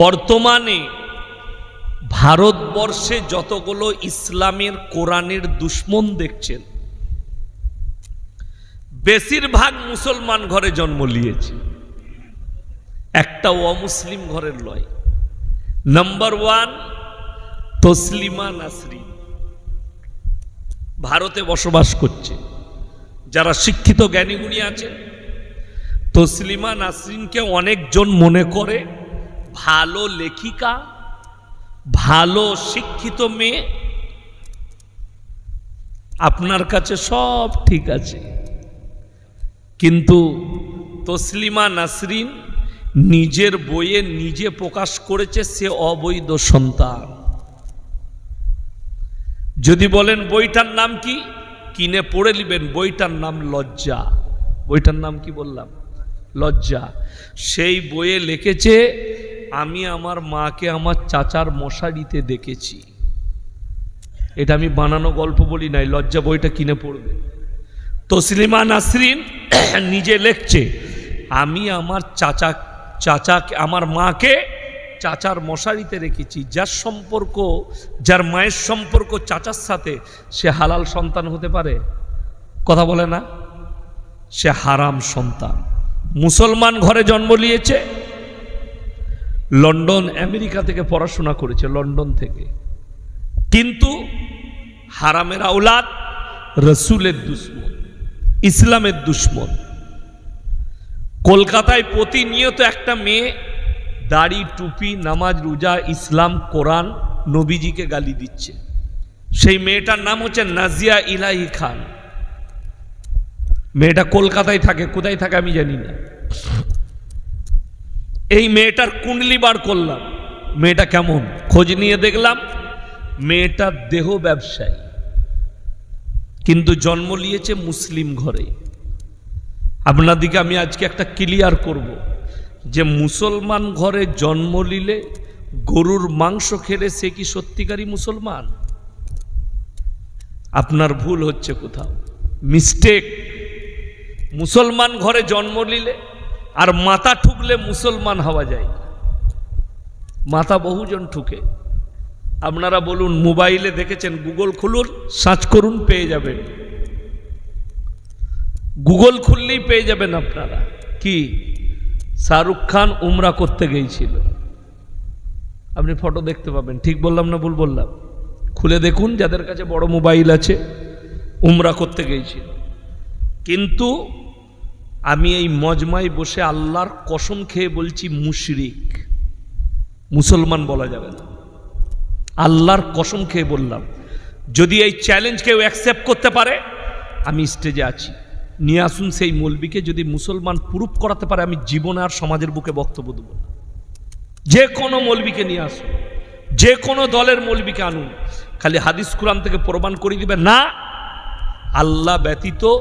বর্তমানে ভারতবর্ষে যতগুলো ইসলামের কোরআনের দুশ্মন দেখছেন, বেশিরভাগ মুসলমান ঘরে জন্ম নিয়েছে। একটা অমুসলিম ঘরের লয়। নাম্বার ওয়ান তসলিমা নাসরিন ভারতে বসবাস করছে। যারা শিক্ষিত জ্ঞানীগুণী আছেন তসলিমা নাসরিনকে অনেকজন মনে করে ভালো লেখিকা, ভালো শিক্ষিত মেয়ে, আপনার কাছে সব ঠিক আছে। কিন্তু তসলিমা নাসরিন নিজের বইয়ে নিজে প্রকাশ করেছে সে অবৈধ সন্তান। যদি বলেন, বইটার নাম কি? কিনে পড়ে নেবেন, বইটার নাম লজ্জা। বইটার নাম কি বললাম? লজ্জা। সেই বইয়ে লিখেছে আমি আমার মাকে, আমার চাচার মশারিতে দেখেছি। এটা আমি বানানো গল্প বলি নাই, লজ্জা বইটা কিনে পড়বে। তসলিমা নাসরিন, নিজে লিখছে, আমি আমার চাচা, চাচাকে, আমার মাকে চাচার মশারিতে রেখেছি। যার সম্পর্ক, যার মায়ের সম্পর্ক চাচার সাথে, সে হালাল সন্তান হতে পারে? কথা বলে না? সে হারাম সন্তান। মুসলমান ঘরে জন্ম নিয়েছে লন্ডন, আমেরিকা থেকে পড়াশোনা করেছে, লন্ডন থেকে। কিন্তু হারামের আউলাদ রসুলের দুশ্মন, ইসলামের দুশ্মন। কলকাতায় প্রতিনিয়ত একটা মেয়ে দাড়ি, টুপি, নামাজ, রোজা, ইসলাম, কোরআন নবীজিকে গালি দিচ্ছে। সেই মেয়েটার নাম হচ্ছে নাজিয়া ইলাহি খান। মেয়েটা কলকাতায় থাকে, কোথায় থাকে আমি জানি না। এই মেয়েটার কুণ্ডলি বার করলাম। মেয়েটা কেমন? খোঁজ নিয়ে দেখলাম মেয়েটার দেহ ব্যবসায়ী। কিন্তু জন্ম নিয়েছে মুসলিম ঘরে। আপনাদিকে আমি আজকে একটা ক্লিয়ার করব যে মুসলমান ঘরে জন্ম নিলে গরুর মাংস খেলে সে কি সত্যিকারই মুসলমান? আপনার ভুল হচ্ছে কোথাও। মিস্টেক মুসলমান ঘরে জন্ম নিলে আর মাথা ঠুকলে মুসলমান হওয়া যায়। মাথা বহুজন ঠুকে। আপনারা বলুন, মোবাইলে দেখেছেন, গুগল খুলুন, সার্চ করুন, পেয়ে যাবেন। গুগল খুললেই পেয়ে যাবেন আপনারা। কি? শাহরুখ খান উমরা করতে গিয়েছিল। আপনি ফটো দেখতে পাবেন। ঠিক বললাম না ভুল বললাম? খুলে দেখুন, যাদের কাছে বড় মোবাইল আছে, উমরা করতে গিয়েছিল। কিন্তু আমি এই মজমায় বসে আল্লাহর কসম খেয়ে বলছি, মুশরিক। মুসলমান বলা যাবে না। আল্লাহর কসম খেয়ে বললাম, যদি এই চ্যালেঞ্জ কেউ অ্যাকসেপ্ট করতে পারে, আমি স্টেজে আছি। নিয়ে আসুন সেই মৌলবিকে, যদি মুসলমান প্রুফ করাতে পারে, আমি জীবনে আর সমাজের বুকে বক্তব্য দেবো যে কোনো মৌলবিকে নিয়ে আসুন। যে কোনো দলের মৌলবিকে আনুন। খালি হাদিস কোরআন থেকে প্রমাণ করে দিবে না। আল্লাহ ব্যতীত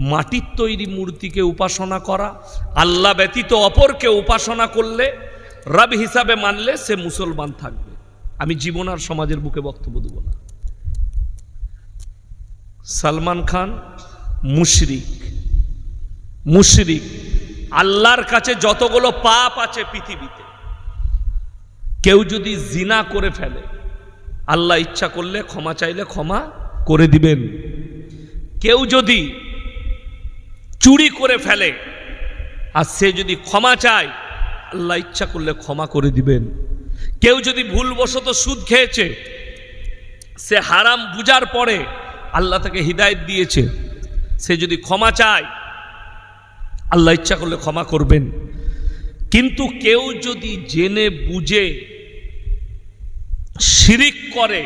মাটির তৈরি মূর্তিকে উপাসনা করা, আল্লাহ ব্যতীত অপরকে উপাসনা করলে, রব হিসাবে মানলে সে মুসলমান থাকবে। আমি জীবন আর সমাজের বুকে বক্তব্য দেব না। সালমান খান মুশরিক। মুশরিক, আল্লাহর কাছে যতগুলো পাপ আছে পৃথিবীতে, কেউ যদি জিনা করে ফেলে, আল্লাহ ইচ্ছা করলে ক্ষমা চাইলে ক্ষমা করে দিবেন। কেউ যদি চুরি করে ফেলে। আর সে যদি ক্ষমা চায়, আল্লাহ ইচ্ছা করলে ক্ষমা করে দিবেন। কেউ যদি ভুলবশত সুদ খেয়েছে, সে হারাম বুঝার পরে আল্লাহ তাকে হৃদায়ত দিয়েছে। সে যদি ক্ষমা চায়, আল্লাহ ইচ্ছা করলে ক্ষমা করবেন। কিন্তু কেউ যদি জেনে বুঝে, শিরিক করে,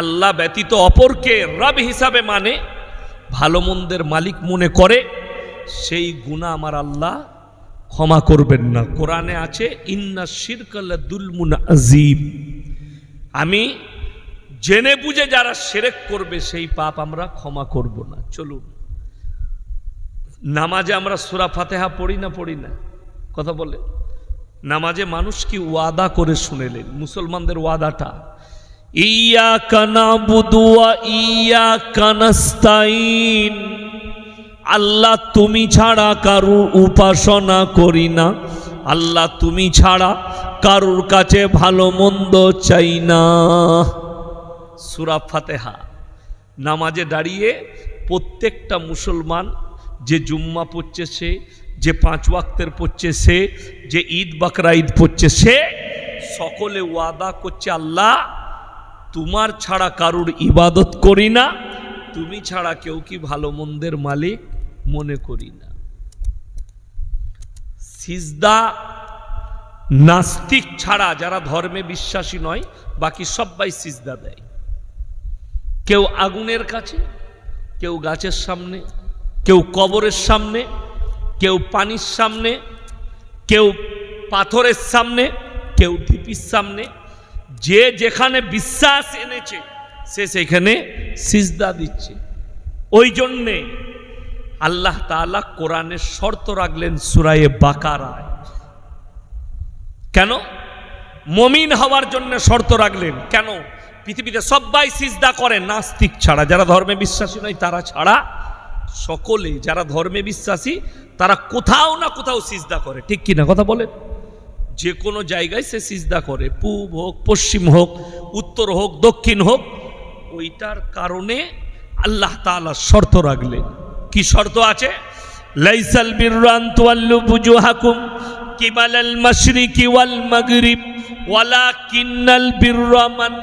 আল্লাহ ব্যতীত অপরকে রব হিসাবে মানে ভালো মন্দের মালিক মনে করে, সেই গুণা আমার আল্লাহ ক্ষমা করবেন না। কোরআনে আছে, ইন্না শিরকাল্লা দুলমুন আজিম আমি জেনে বুঝে যারা সেরেক করবে, সেই পাপ আমরা ক্ষমা করব না। চলুন। নামাজে আমরা সুরা ফাতেহা পড়ি না পড়ি না? কথা বলে। নামাজে মানুষ কি ওয়াদা করে শুনেলেন? মুসলমানদের ওয়াদাটা আল্লাহ তুমি ছাড়া কারুর উপাসনা করি না। আল্লাহ তুমি ছাড়া কারুর কাছে ভালো মন্দ চাই না। সুরা ফাতেহা। নামাজে দাঁড়িয়ে প্রত্যেকটা মুসলমান যে জুম্মা পড়ছে সে, যে পাঁচ ওয়াক্তের পড়ছে সে, যে ঈদ বাকরা ঈদ পড়ছে সে, সকলে ওয়াদা করছে, আল্লাহ তোমার ছাড়া কারুর ইবাদত করি না, তুমি ছাড়া কেউ কি ভালো মন্দের মালিক মনে করি না। সিজদা নাস্তিক ছাড়া যারা ধর্মে বিশ্বাসী নয়, বাকি সবাই সিজদা দেয়। কেউ আগুনের কাছে, কেউ গাছের সামনে, কেউ কবরের সামনে, কেউ পানির সামনে, কেউ পাথরের সামনে, কেউ ঢিপির সামনে যে যেখানে বিশ্বাস এনেছে, সে সেখানে সিজদা দিচ্ছে। ওই জন্যে আল্লাহ তাআলা কোরআনের শর্ত রাখলেন সুরায়ে বাকারায়। কেন? মমিন হওয়ার জন্য শর্ত রাখলেন। কেন? পৃথিবীতে সবাই সিজদা করে, নাস্তিক ছাড়া। যারা ধর্মে বিশ্বাসী নয়, তারা ছাড়া সকলে যারা ধর্মে বিশ্বাসী, তারা কোথাও না কোথাও সিজদা করে। ঠিক কি না কথা বলেন? যে কোনো জায়গায় সে সিজদা করে, পূব হোক, পশ্চিম হোক, উত্তর হোক, দক্ষিণ হোক, ওইটার কারণে আল্লাহ তাআলা শর্ত রাখলেন। কি শর্ত আছে? লাইসাল বিররান তুয়াল্লু বুজুহাকুম কিবালাল মাশরিকি ওয়াল মাগরিব, ওয়ালাকিন্নাল বিররা মান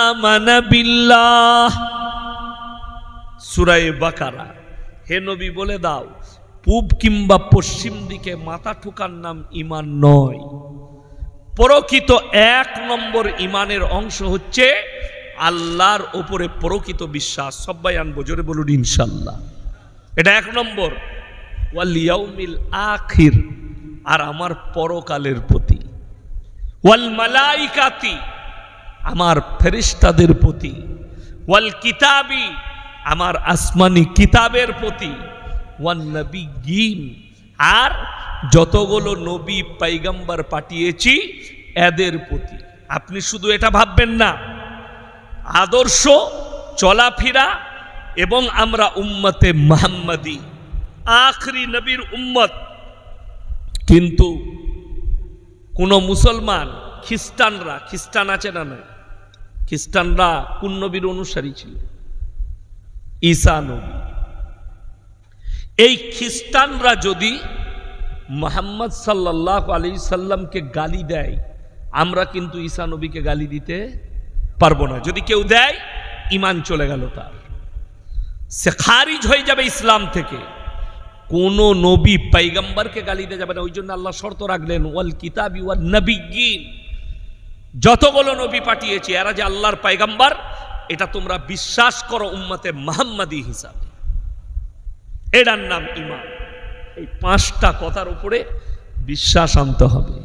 আমানা বিল্লাহ। সূরা বাকারা। হে নবী বলে দাও পূব কিংবা পশ্চিম দিকে মাথা ঠুকার নাম ইমান নয়। প্রকৃত এক নম্বর ইমানের অংশ হচ্ছে আল্লাহর ওপরে প্রকৃত বিশ্বাস। সবাই আনব, জোরে বলুন ইনশাল্লাহ এটা এক নম্বর। ওয়াল ইয়াউমিল আখির, আর আমার পরকালের প্রতি। ওয়াল মালাইকাতি, আমার ফেরিস্তাদের প্রতি। ওয়াল কিতাবি, আমার আসমানি কিতাবের প্রতি। আর যতগুলো নবী পাইগাম্বার পাঠিয়েছি, এদের প্রতি। আপনি শুধু এটা ভাববেন না। আদর্শ, চলাফেরা এবং আমরা উম্মতে মাহাম্মাদি। আখরি নবীর উম্মত। কিন্তু কোন মুসলমান, খ্রিস্টানরা, খ্রিস্টান আছে না না খ্রিস্টানরা কোন নবীর অনুসারী ছিল? ঈসা নবী। এই খ্রিস্টানরা যদি মোহাম্মদ সাল্লাহ আলি সাল্লামকে গালি দেয়, আমরা কিন্তু ঈসা নবীকে গালি দিতে পারব না। যদি কেউ দেয় ইমান চলে গেল তার। সে খারিজ হয়ে যাবে ইসলাম থেকে। কোন নবী পাইগাম্বারকে গালি দেওয়া যাবে না। ওই জন্য আল্লাহ শর্ত রাখলেন, ওয়াল কিতাবি ওয়াল নবিগিন যতগুলো নবী পাঠিয়েছে, এরা যে আল্লাহর পাইগাম্বার এটা তোমরা বিশ্বাস করো উম্মতে মাহাম্মাদি হিসাবে। এটার নাম ইমান। এই পাঁচটা কথার উপরে বিশ্বাস আনতে হবে।